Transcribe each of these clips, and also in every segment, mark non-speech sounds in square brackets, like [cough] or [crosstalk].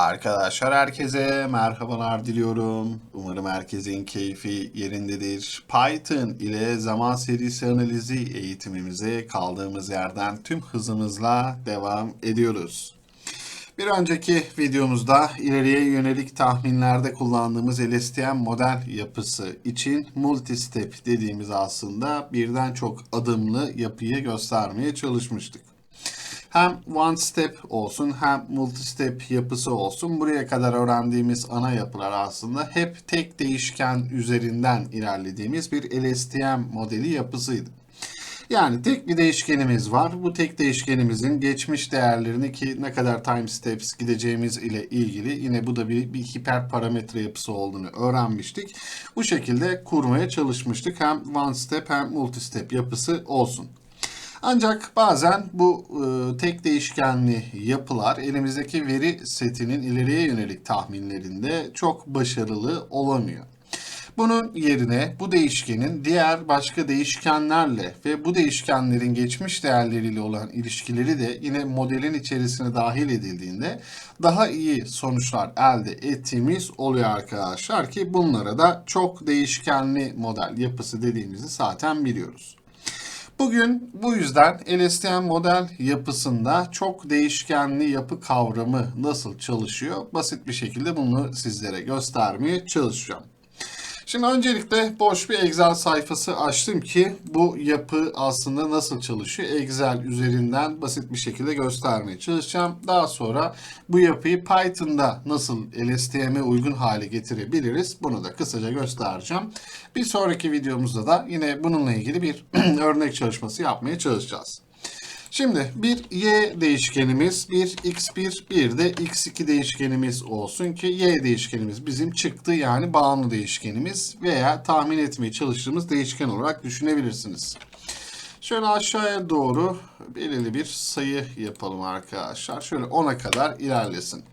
Arkadaşlar herkese merhabalar diliyorum. Umarım herkesin keyfi yerindedir. Python ile zaman serisi analizi eğitimimize kaldığımız yerden tüm hızımızla devam ediyoruz. Bir önceki videomuzda ileriye yönelik tahminlerde kullandığımız LSTM model yapısı için multi-step dediğimiz aslında birden çok adımlı yapıyı göstermeye çalışmıştık hem one step olsun hem multi step yapısı olsun buraya kadar öğrendiğimiz ana yapılar aslında hep tek değişken üzerinden ilerlediğimiz bir LSTM modeli yapısıydı. Yani tek bir değişkenimiz var. Bu tek değişkenimizin geçmiş değerlerini ki ne kadar time steps gideceğimiz ile ilgili yine bu da bir, bir hiper parametre yapısı olduğunu öğrenmiştik. Bu şekilde kurmaya çalışmıştık. Hem one step hem multi step yapısı olsun. Ancak bazen bu e, tek değişkenli yapılar elimizdeki veri setinin ileriye yönelik tahminlerinde çok başarılı olamıyor. Bunun yerine bu değişkenin diğer başka değişkenlerle ve bu değişkenlerin geçmiş değerleriyle olan ilişkileri de yine modelin içerisine dahil edildiğinde daha iyi sonuçlar elde ettiğimiz oluyor arkadaşlar ki bunlara da çok değişkenli model yapısı dediğimizi zaten biliyoruz. Bugün bu yüzden LSTM model yapısında çok değişkenli yapı kavramı nasıl çalışıyor? Basit bir şekilde bunu sizlere göstermeye çalışacağım. Şimdi öncelikle boş bir Excel sayfası açtım ki bu yapı aslında nasıl çalışıyor Excel üzerinden basit bir şekilde göstermeye çalışacağım. Daha sonra bu yapıyı Python'da nasıl LSTM'e uygun hale getirebiliriz bunu da kısaca göstereceğim. Bir sonraki videomuzda da yine bununla ilgili bir [clears throat] örnek çalışması yapmaya çalışacağız. Şimdi bir y değişkenimiz, bir x1, bir de x2 değişkenimiz olsun ki y değişkenimiz bizim çıktı yani bağımlı değişkenimiz veya tahmin etmeye çalıştığımız değişken olarak düşünebilirsiniz. Şöyle aşağıya doğru belirli bir sayı yapalım arkadaşlar. Şöyle 10'a kadar ilerlesin.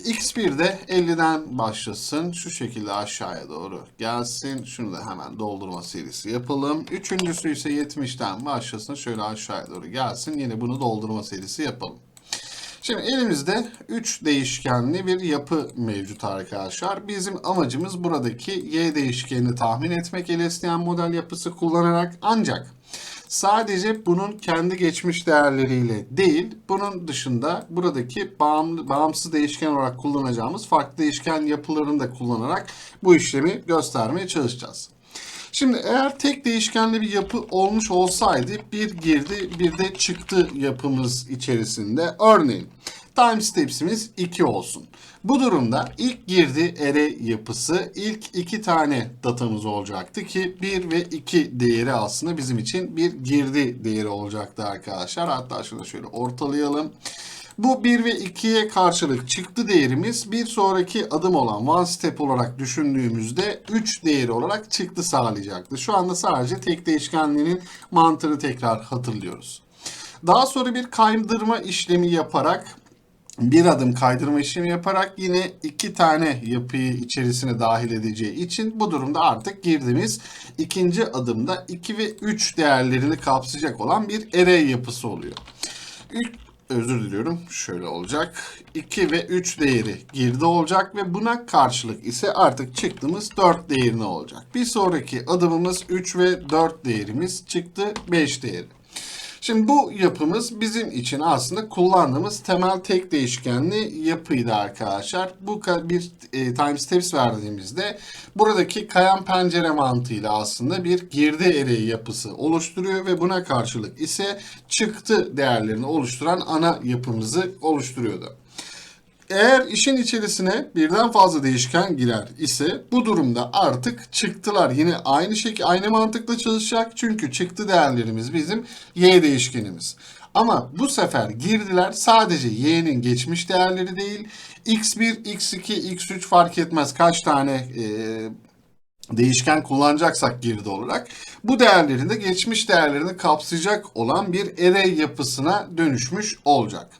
X1'de 50'den başlasın. Şu şekilde aşağıya doğru gelsin. Şunu da hemen doldurma serisi yapalım. Üçüncüsü ise 70'ten başlasın. Şöyle aşağıya doğru gelsin. Yine bunu doldurma serisi yapalım. Şimdi elimizde 3 değişkenli bir yapı mevcut arkadaşlar. Bizim amacımız buradaki y değişkenini tahmin etmek LSTM model yapısı kullanarak ancak sadece bunun kendi geçmiş değerleriyle değil, bunun dışında buradaki bağımlı, bağımsız değişken olarak kullanacağımız farklı değişken yapılarını da kullanarak bu işlemi göstermeye çalışacağız. Şimdi eğer tek değişkenli bir yapı olmuş olsaydı bir girdi bir de çıktı yapımız içerisinde örneğin time steps'imiz 2 olsun. Bu durumda ilk girdi array yapısı ilk iki tane datamız olacaktı ki 1 ve 2 değeri aslında bizim için bir girdi değeri olacaktı arkadaşlar. Hatta şunu şöyle ortalayalım. Bu 1 ve 2'ye karşılık çıktı değerimiz bir sonraki adım olan one step olarak düşündüğümüzde 3 değeri olarak çıktı sağlayacaktı. Şu anda sadece tek değişkenliğinin mantığını tekrar hatırlıyoruz. Daha sonra bir kaydırma işlemi yaparak bir adım kaydırma işlemi yaparak yine iki tane yapıyı içerisine dahil edeceği için bu durumda artık girdiğimiz ikinci adımda 2 ve 3 değerlerini kapsayacak olan bir array yapısı oluyor. İlk özür diliyorum. Şöyle olacak. 2 ve 3 değeri girdi olacak ve buna karşılık ise artık çıktığımız 4 değerine olacak. Bir sonraki adımımız 3 ve 4 değerimiz çıktı 5 değeri. Şimdi bu yapımız bizim için aslında kullandığımız temel tek değişkenli yapıydı arkadaşlar. Bu bir e, time steps verdiğimizde buradaki kayan pencere mantığıyla aslında bir girdi array yapısı oluşturuyor ve buna karşılık ise çıktı değerlerini oluşturan ana yapımızı oluşturuyordu. Eğer işin içerisine birden fazla değişken girer ise bu durumda artık çıktılar yine aynı şekilde aynı mantıkla çalışacak. Çünkü çıktı değerlerimiz bizim y değişkenimiz. Ama bu sefer girdiler sadece y'nin geçmiş değerleri değil. x1, x2, x3 fark etmez kaç tane e, değişken kullanacaksak girdi olarak bu değerlerin de geçmiş değerlerini kapsayacak olan bir array yapısına dönüşmüş olacak.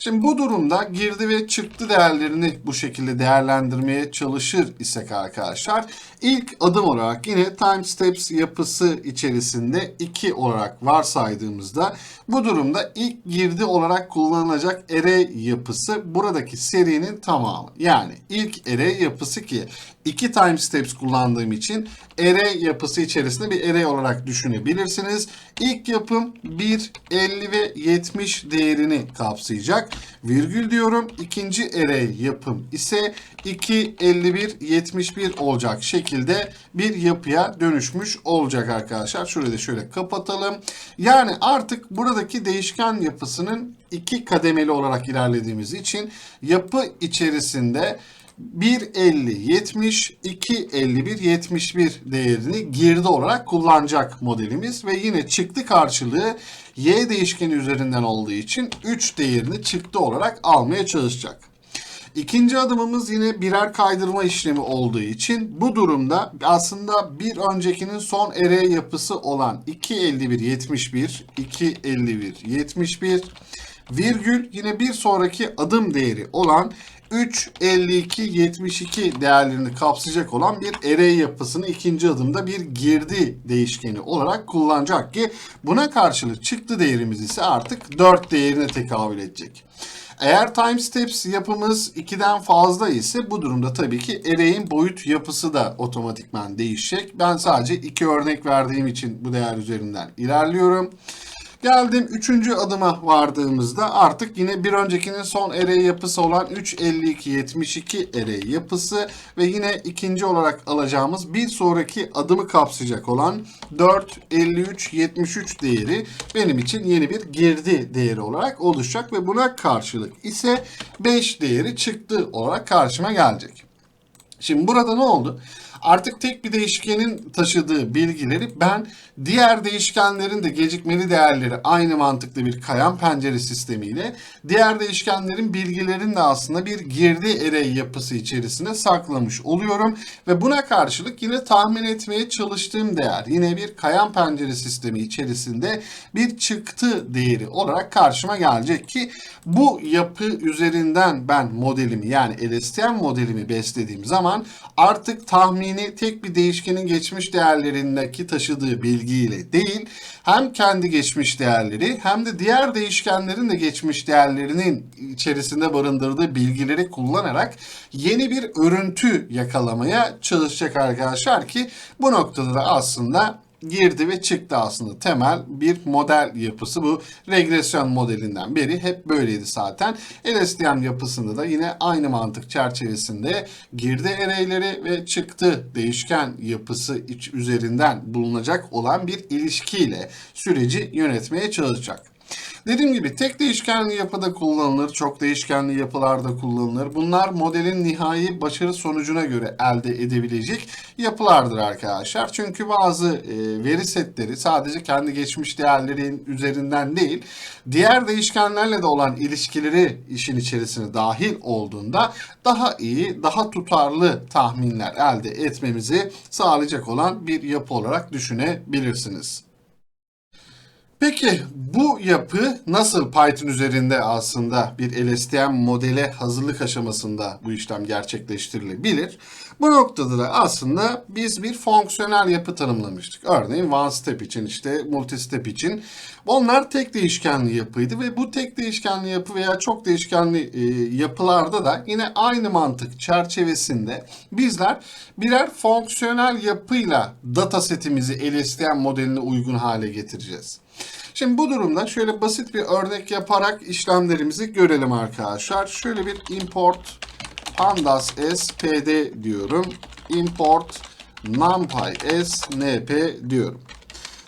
Şimdi bu durumda girdi ve çıktı değerlerini bu şekilde değerlendirmeye çalışır isek arkadaşlar ilk adım olarak yine time steps yapısı içerisinde 2 olarak varsaydığımızda bu durumda ilk girdi olarak kullanılacak array yapısı buradaki serinin tamamı. Yani ilk array yapısı ki 2 time steps kullandığım için array yapısı içerisinde bir array olarak düşünebilirsiniz. İlk yapım 1, 50 ve 70 değerini kapsayacak. Virgül diyorum. İkinci array yapım ise 2, 51, 71 olacak şekilde bir yapıya dönüşmüş olacak arkadaşlar. Şurayı da şöyle kapatalım. Yani artık buradaki değişken yapısının iki kademeli olarak ilerlediğimiz için yapı içerisinde 1.50 70 2.51 71 değerini girdi olarak kullanacak modelimiz ve yine çıktı karşılığı y değişkeni üzerinden olduğu için 3 değerini çıktı olarak almaya çalışacak. İkinci adımımız yine birer kaydırma işlemi olduğu için bu durumda aslında bir öncekinin son array yapısı olan 2.51 71 2.51 71 virgül yine bir sonraki adım değeri olan 3, 52, 72 değerlerini kapsayacak olan bir array yapısını ikinci adımda bir girdi değişkeni olarak kullanacak ki buna karşılık çıktı değerimiz ise artık 4 değerine tekabül edecek. Eğer time steps yapımız 2'den fazla ise bu durumda tabii ki array'in boyut yapısı da otomatikman değişecek. Ben sadece iki örnek verdiğim için bu değer üzerinden ilerliyorum. Geldim üçüncü adıma vardığımızda artık yine bir öncekinin son array yapısı olan 35272 array yapısı ve yine ikinci olarak alacağımız bir sonraki adımı kapsayacak olan 45373 değeri benim için yeni bir girdi değeri olarak oluşacak ve buna karşılık ise 5 değeri çıktı olarak karşıma gelecek. Şimdi burada ne oldu? Artık tek bir değişkenin taşıdığı bilgileri ben diğer değişkenlerin de gecikmeli değerleri aynı mantıklı bir kayan pencere sistemiyle diğer değişkenlerin bilgilerini de aslında bir girdi array yapısı içerisine saklamış oluyorum ve buna karşılık yine tahmin etmeye çalıştığım değer yine bir kayan pencere sistemi içerisinde bir çıktı değeri olarak karşıma gelecek ki bu yapı üzerinden ben modelimi yani LSTM modelimi beslediğim zaman artık tahmini tek bir değişkenin geçmiş değerlerindeki taşıdığı bilgiyle değil hem kendi geçmiş değerleri hem de diğer değişkenlerin de geçmiş değerlerinin içerisinde barındırdığı bilgileri kullanarak yeni bir örüntü yakalamaya çalışacak arkadaşlar ki bu noktada da aslında girdi ve çıktı aslında temel bir model yapısı bu regresyon modelinden beri hep böyleydi zaten. LSTM yapısında da yine aynı mantık çerçevesinde girdi array'leri ve çıktı değişken yapısı üzerinden bulunacak olan bir ilişkiyle süreci yönetmeye çalışacak. Dediğim gibi tek değişkenli yapıda kullanılır, çok değişkenli yapılarda kullanılır. Bunlar modelin nihai başarı sonucuna göre elde edebilecek yapılardır arkadaşlar. Çünkü bazı e, veri setleri sadece kendi geçmiş değerlerin üzerinden değil, diğer değişkenlerle de olan ilişkileri işin içerisine dahil olduğunda daha iyi, daha tutarlı tahminler elde etmemizi sağlayacak olan bir yapı olarak düşünebilirsiniz. Peki bu yapı nasıl Python üzerinde aslında bir LSTM modele hazırlık aşamasında bu işlem gerçekleştirilebilir? Bu noktada da aslında biz bir fonksiyonel yapı tanımlamıştık. Örneğin one step için işte multi step için. Onlar tek değişkenli yapıydı ve bu tek değişkenli yapı veya çok değişkenli e, yapılarda da yine aynı mantık çerçevesinde bizler birer fonksiyonel yapıyla data setimizi LSTM modeline uygun hale getireceğiz. Şimdi bu durumda şöyle basit bir örnek yaparak işlemlerimizi görelim arkadaşlar. Şöyle bir import pandas s pd diyorum. Import numpy s np diyorum.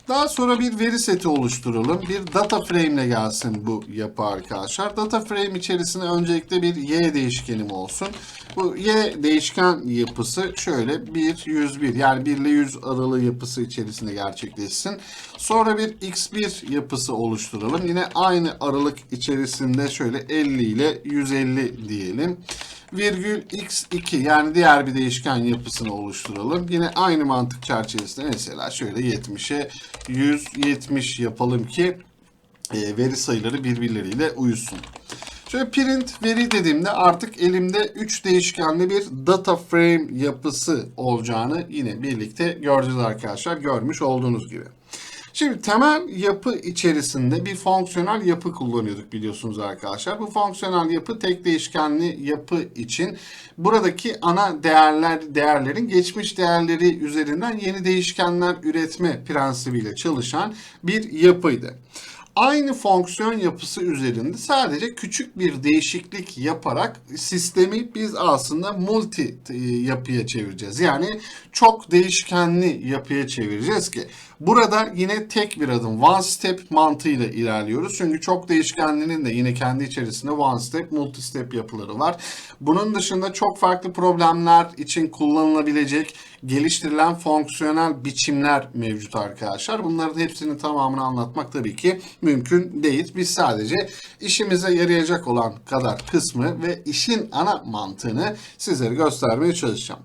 Daha sonra bir veri seti oluşturalım. Bir data frame ile gelsin bu yapı arkadaşlar. Data frame içerisinde öncelikle bir y değişkenim olsun. Bu y değişken yapısı şöyle 1, 101 yani 1 ile 100 aralığı yapısı içerisinde gerçekleşsin. Sonra bir x1 yapısı oluşturalım. Yine aynı aralık içerisinde şöyle 50 ile 150 diyelim virgül x2 yani diğer bir değişken yapısını oluşturalım. Yine aynı mantık çerçevesinde mesela şöyle 70'e 170 yapalım ki e, veri sayıları birbirleriyle uyusun. Şöyle print veri dediğimde artık elimde 3 değişkenli bir data frame yapısı olacağını yine birlikte göreceğiz arkadaşlar. Görmüş olduğunuz gibi. Şimdi temel yapı içerisinde bir fonksiyonel yapı kullanıyorduk biliyorsunuz arkadaşlar. Bu fonksiyonel yapı tek değişkenli yapı için buradaki ana değerler değerlerin geçmiş değerleri üzerinden yeni değişkenler üretme prensibiyle çalışan bir yapıydı. Aynı fonksiyon yapısı üzerinde sadece küçük bir değişiklik yaparak sistemi biz aslında multi e, yapıya çevireceğiz. Yani çok değişkenli yapıya çevireceğiz ki burada yine tek bir adım one step mantığıyla ilerliyoruz. Çünkü çok değişkenlinin de yine kendi içerisinde one step, multi step yapıları var. Bunun dışında çok farklı problemler için kullanılabilecek geliştirilen fonksiyonel biçimler mevcut arkadaşlar. Bunların hepsinin tamamını anlatmak tabii ki mümkün değil. Biz sadece işimize yarayacak olan kadar kısmı ve işin ana mantığını sizlere göstermeye çalışacağım.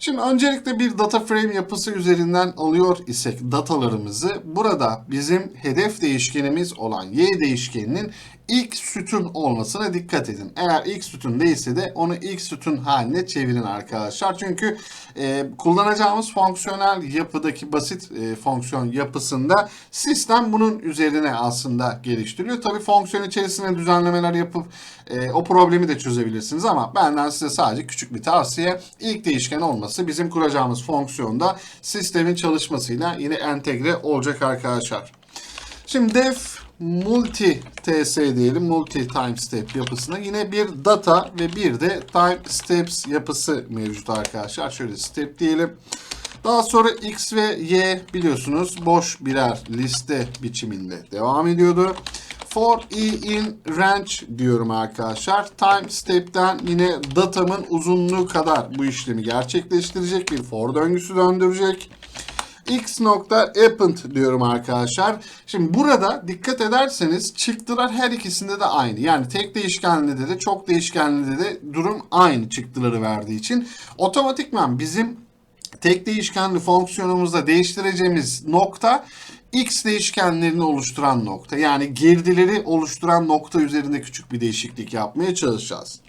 Şimdi öncelikle bir data frame yapısı üzerinden alıyor isek datalarımızı burada bizim hedef değişkenimiz olan y değişkeninin ilk sütun olmasına dikkat edin. Eğer ilk sütun değilse de onu ilk sütun haline çevirin arkadaşlar. Çünkü e, kullanacağımız fonksiyonel yapıdaki basit e, fonksiyon yapısında sistem bunun üzerine aslında geliştiriyor. Tabii fonksiyon içerisinde düzenlemeler yapıp e, o problemi de çözebilirsiniz ama benden size sadece küçük bir tavsiye. İlk değişken olması bizim kuracağımız fonksiyonda sistemin çalışmasıyla yine entegre olacak arkadaşlar. Şimdi def multi ts diyelim multi time step yapısına yine bir data ve bir de time steps yapısı mevcut arkadaşlar. Şöyle step diyelim. Daha sonra x ve y biliyorsunuz boş birer liste biçiminde devam ediyordu. For i in range diyorum arkadaşlar. Time step'ten yine datamın uzunluğu kadar bu işlemi gerçekleştirecek bir for döngüsü döndürecek x nokta append diyorum arkadaşlar. Şimdi burada dikkat ederseniz çıktılar her ikisinde de aynı. Yani tek değişkenli de çok değişkenli de durum aynı çıktıları verdiği için. Otomatikman bizim tek değişkenli fonksiyonumuzda değiştireceğimiz nokta x değişkenlerini oluşturan nokta. Yani girdileri oluşturan nokta üzerinde küçük bir değişiklik yapmaya çalışacağız.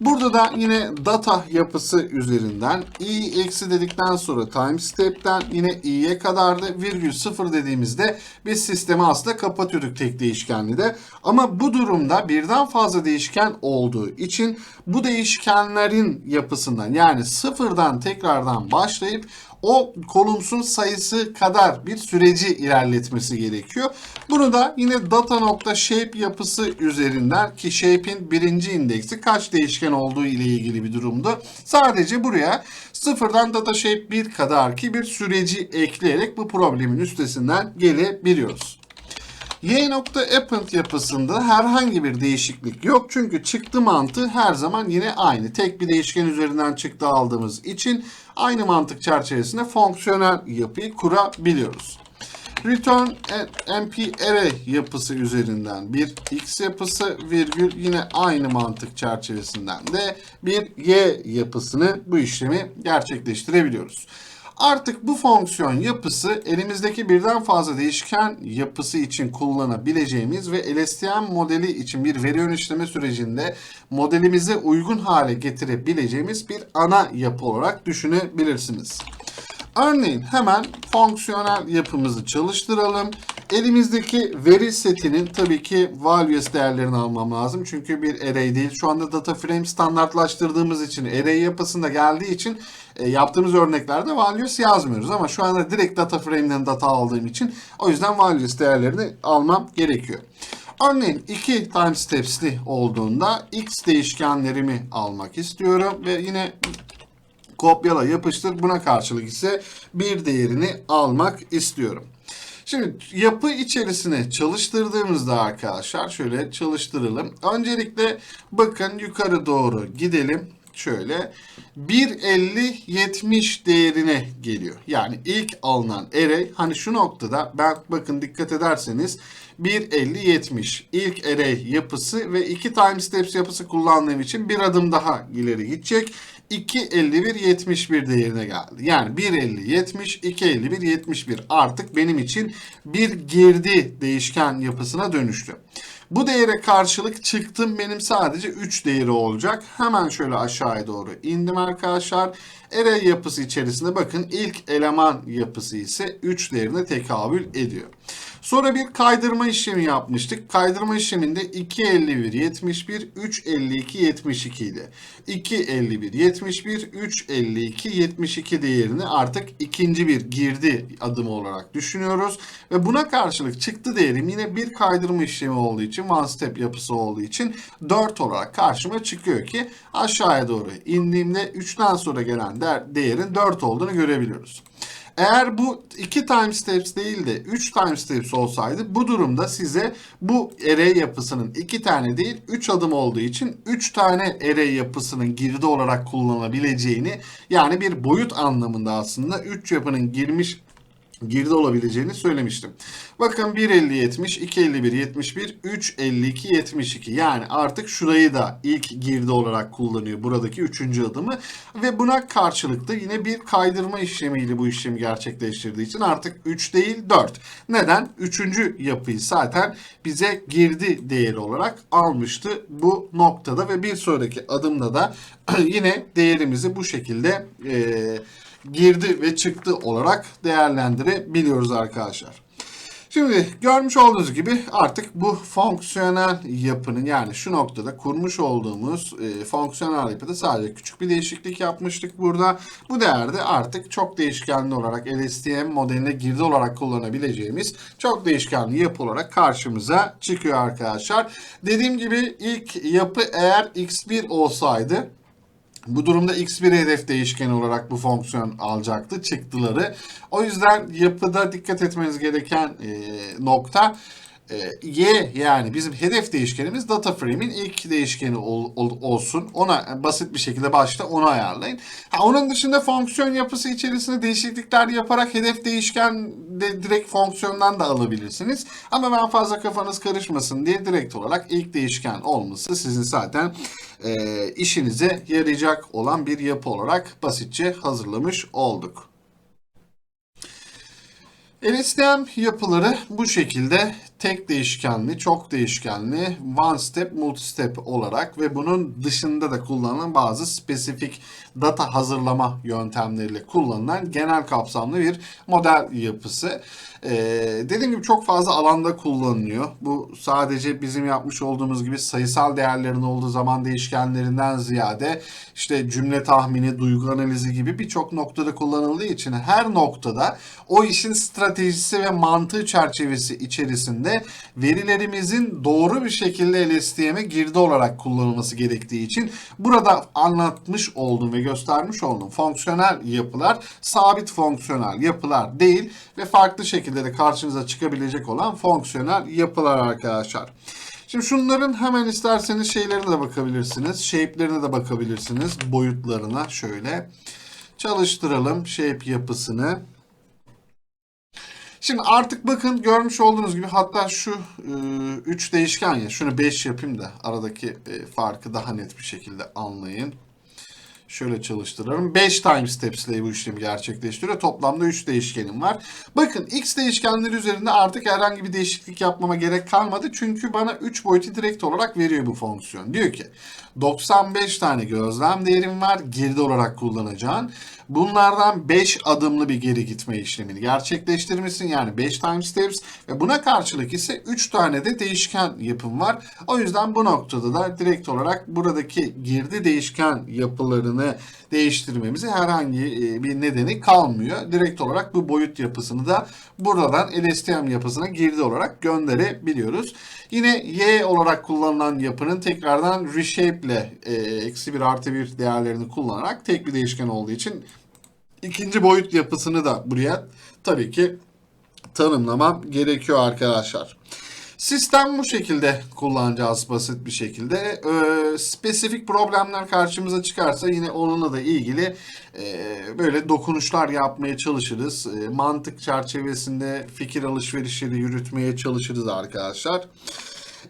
Burada da yine data yapısı üzerinden i eksi dedikten sonra time step'ten yine i'ye kadar da virgül sıfır dediğimizde biz sistemi aslında kapatıyorduk tek değişkenli de. Ama bu durumda birden fazla değişken olduğu için bu değişkenlerin yapısından yani sıfırdan tekrardan başlayıp o kolumsun sayısı kadar bir süreci ilerletmesi gerekiyor. Bunu da yine data.shape yapısı üzerinden ki shape'in birinci indeksi kaç değişken olduğu ile ilgili bir durumda. Sadece buraya sıfırdan data shape 1 kadar ki bir süreci ekleyerek bu problemin üstesinden gelebiliyoruz. Y.append yapısında herhangi bir değişiklik yok. Çünkü çıktı mantığı her zaman yine aynı. Tek bir değişken üzerinden çıktı aldığımız için aynı mantık çerçevesinde fonksiyonel yapıyı kurabiliyoruz. Return MP array yapısı üzerinden bir x yapısı virgül yine aynı mantık çerçevesinden de bir y yapısını bu işlemi gerçekleştirebiliyoruz. Artık bu fonksiyon yapısı elimizdeki birden fazla değişken yapısı için kullanabileceğimiz ve LSTM modeli için bir veri yönetimi sürecinde modelimize uygun hale getirebileceğimiz bir ana yapı olarak düşünebilirsiniz. Örneğin hemen fonksiyonel yapımızı çalıştıralım. Elimizdeki veri setinin tabii ki values değerlerini almam lazım. Çünkü bir array değil. Şu anda data frame standartlaştırdığımız için array yapısında geldiği için e, yaptığımız örneklerde values yazmıyoruz. Ama şu anda direkt data frame'den data aldığım için o yüzden values değerlerini almam gerekiyor. Örneğin 2 time steps'li olduğunda x değişkenlerimi almak istiyorum ve yine kopyala yapıştır. Buna karşılık ise bir değerini almak istiyorum. Şimdi yapı içerisine çalıştırdığımızda arkadaşlar şöyle çalıştıralım. Öncelikle bakın yukarı doğru gidelim. Şöyle 1.50-70 değerine geliyor. Yani ilk alınan array hani şu noktada ben bakın dikkat ederseniz 1.50-70 ilk array yapısı ve 2 time steps yapısı kullandığım için bir adım daha ileri gidecek. 2.51.71 değerine geldi. Yani 1.50.70, 2.51.71 artık benim için bir girdi değişken yapısına dönüştü. Bu değere karşılık çıktım benim sadece 3 değeri olacak. Hemen şöyle aşağıya doğru indim arkadaşlar. Array yapısı içerisinde bakın ilk eleman yapısı ise 3 değerine tekabül ediyor. Sonra bir kaydırma işlemi yapmıştık. Kaydırma işleminde 2 51 71 3 52 72 idi. 2 51 71 3 52 72 değerini artık ikinci bir girdi adımı olarak düşünüyoruz ve buna karşılık çıktı değerim yine bir kaydırma işlemi olduğu için one step yapısı olduğu için 4 olarak karşıma çıkıyor ki aşağıya doğru indiğimde 3'ten sonra gelen değer, değerin 4 olduğunu görebiliyoruz. Eğer bu 2 time steps değil de 3 time steps olsaydı bu durumda size bu array yapısının 2 tane değil 3 adım olduğu için 3 tane array yapısının girdi olarak kullanılabileceğini yani bir boyut anlamında aslında 3 yapının girmiş girdi olabileceğini söylemiştim. Bakın 1.50 70, 2.51 71, 3.52 72. Yani artık şurayı da ilk girdi olarak kullanıyor buradaki üçüncü adımı. Ve buna karşılık da yine bir kaydırma işlemiyle bu işlemi gerçekleştirdiği için artık 3 değil 4. Neden? Üçüncü yapıyı zaten bize girdi değeri olarak almıştı bu noktada ve bir sonraki adımda da [clears throat] yine değerimizi bu şekilde eee girdi ve çıktı olarak değerlendirebiliyoruz arkadaşlar. Şimdi görmüş olduğunuz gibi artık bu fonksiyonel yapının yani şu noktada kurmuş olduğumuz e, fonksiyonel yapıda sadece küçük bir değişiklik yapmıştık burada. Bu değerde artık çok değişkenli olarak LSTM modeline girdi olarak kullanabileceğimiz çok değişkenli yapı olarak karşımıza çıkıyor arkadaşlar. Dediğim gibi ilk yapı eğer x1 olsaydı bu durumda x1 hedef değişkeni olarak bu fonksiyon alacaktı çıktıları. O yüzden yapıda dikkat etmeniz gereken e, nokta y yani bizim hedef değişkenimiz data frame'in ilk değişkeni ol, ol, olsun. Ona basit bir şekilde başta onu ayarlayın. Ha, onun dışında fonksiyon yapısı içerisinde değişiklikler yaparak hedef değişken de direkt fonksiyondan da alabilirsiniz. Ama ben fazla kafanız karışmasın diye direkt olarak ilk değişken olması sizin zaten e, işinize yarayacak olan bir yapı olarak basitçe hazırlamış olduk. LSTM yapıları bu şekilde. Tek değişkenli, çok değişkenli, one step, multi step olarak ve bunun dışında da kullanılan bazı spesifik data hazırlama yöntemleriyle kullanılan genel kapsamlı bir model yapısı. Ee, dediğim gibi çok fazla alanda kullanılıyor. Bu sadece bizim yapmış olduğumuz gibi sayısal değerlerin olduğu zaman değişkenlerinden ziyade işte cümle tahmini, duygu analizi gibi birçok noktada kullanıldığı için her noktada o işin stratejisi ve mantığı çerçevesi içerisinde verilerimizin doğru bir şekilde LSTM'e girdi olarak kullanılması gerektiği için burada anlatmış olduğum ve göstermiş olduğum fonksiyonel yapılar sabit fonksiyonel yapılar değil ve farklı şekilde de karşınıza çıkabilecek olan fonksiyonel yapılar arkadaşlar. Şimdi şunların hemen isterseniz şeylerine de bakabilirsiniz. Shape'lerine de bakabilirsiniz. Boyutlarına şöyle. Çalıştıralım shape yapısını. Şimdi artık bakın görmüş olduğunuz gibi hatta şu 3 e, değişken ya şunu 5 yapayım da aradaki e, farkı daha net bir şekilde anlayın. Şöyle çalıştırıyorum. 5 time steps ile bu işlemi gerçekleştiriyor. Toplamda 3 değişkenim var. Bakın x değişkenleri üzerinde artık herhangi bir değişiklik yapmama gerek kalmadı. Çünkü bana 3 boyutu direkt olarak veriyor bu fonksiyon. Diyor ki 95 tane gözlem değerim var. Girdi olarak kullanacağın. Bunlardan 5 adımlı bir geri gitme işlemini gerçekleştirmişsin. Yani 5 time steps ve buna karşılık ise 3 tane de değişken yapım var. O yüzden bu noktada da direkt olarak buradaki girdi değişken yapılarını değiştirmemize herhangi e, bir nedeni kalmıyor. Direkt olarak bu boyut yapısını da buradan LSTM yapısına girdi olarak gönderebiliyoruz. Yine Y olarak kullanılan yapının tekrardan reshape ile e, eksi bir artı bir değerlerini kullanarak tek bir değişken olduğu için ikinci boyut yapısını da buraya tabii ki tanımlamam gerekiyor arkadaşlar. Sistem bu şekilde kullanacağız basit bir şekilde. Ee, spesifik problemler karşımıza çıkarsa yine onunla da ilgili e, böyle dokunuşlar yapmaya çalışırız. E, mantık çerçevesinde fikir alışverişleri yürütmeye çalışırız arkadaşlar.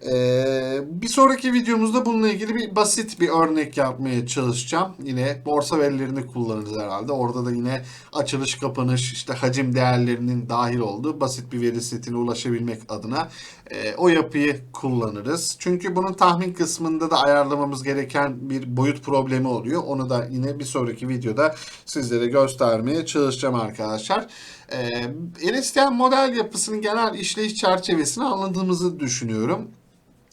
Ee, bir sonraki videomuzda bununla ilgili bir basit bir örnek yapmaya çalışacağım. Yine borsa verilerini kullanırız herhalde. Orada da yine açılış, kapanış, işte hacim değerlerinin dahil olduğu basit bir veri setine ulaşabilmek adına e, o yapıyı kullanırız. Çünkü bunun tahmin kısmında da ayarlamamız gereken bir boyut problemi oluyor. Onu da yine bir sonraki videoda sizlere göstermeye çalışacağım arkadaşlar. Ee, LSTM model yapısının genel işleyiş çerçevesini anladığımızı düşünüyorum.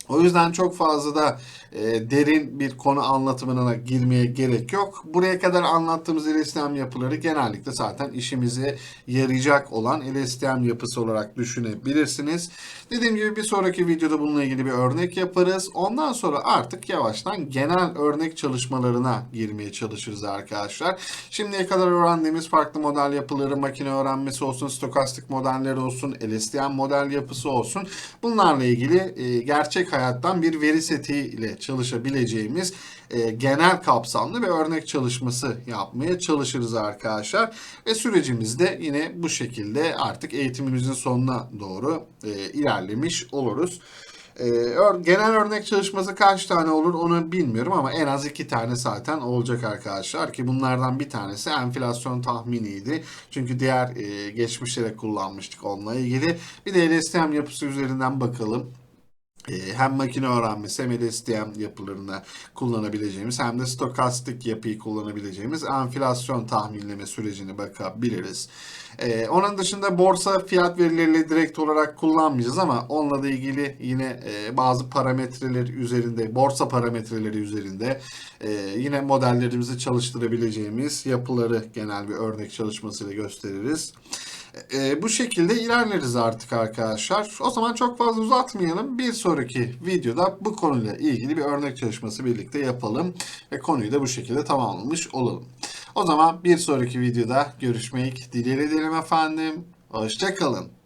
O yüzden çok fazla da e, derin bir konu anlatımına girmeye gerek yok. Buraya kadar anlattığımız LSTM yapıları genellikle zaten işimize yarayacak olan LSTM yapısı olarak düşünebilirsiniz. Dediğim gibi bir sonraki videoda bununla ilgili bir örnek yaparız. Ondan sonra artık yavaştan genel örnek çalışmalarına girmeye çalışırız arkadaşlar. Şimdiye kadar öğrendiğimiz farklı model yapıları, makine öğrenmesi olsun, stokastik modeller olsun, LSTM model yapısı olsun. Bunlarla ilgili e, gerçek hayattan bir veri seti ile çalışabileceğimiz e, genel kapsamlı bir örnek çalışması yapmaya çalışırız arkadaşlar. Ve sürecimizde yine bu şekilde artık eğitimimizin sonuna doğru e, ilerlemiş oluruz. Ee, genel örnek çalışması kaç tane olur onu bilmiyorum ama en az iki tane zaten olacak arkadaşlar ki bunlardan bir tanesi enflasyon tahminiydi. Çünkü diğer e, geçmişte de kullanmıştık onunla ilgili. Bir de LSTM yapısı üzerinden bakalım. Ee, hem makine öğrenmesi hem LSTM yapılarında kullanabileceğimiz hem de stokastik yapıyı kullanabileceğimiz enflasyon tahminleme sürecine bakabiliriz. Ee, onun dışında borsa fiyat verileriyle direkt olarak kullanmayacağız ama onunla da ilgili yine e, bazı parametreler üzerinde, borsa parametreleri üzerinde e, yine modellerimizi çalıştırabileceğimiz yapıları genel bir örnek çalışmasıyla gösteririz. E, bu şekilde ilerleriz artık arkadaşlar. O zaman çok fazla uzatmayalım. Bir sonraki videoda bu konuyla ilgili bir örnek çalışması birlikte yapalım. Ve konuyu da bu şekilde tamamlamış olalım. O zaman bir sonraki videoda görüşmek dileğiyle dilerim efendim. Hoşçakalın.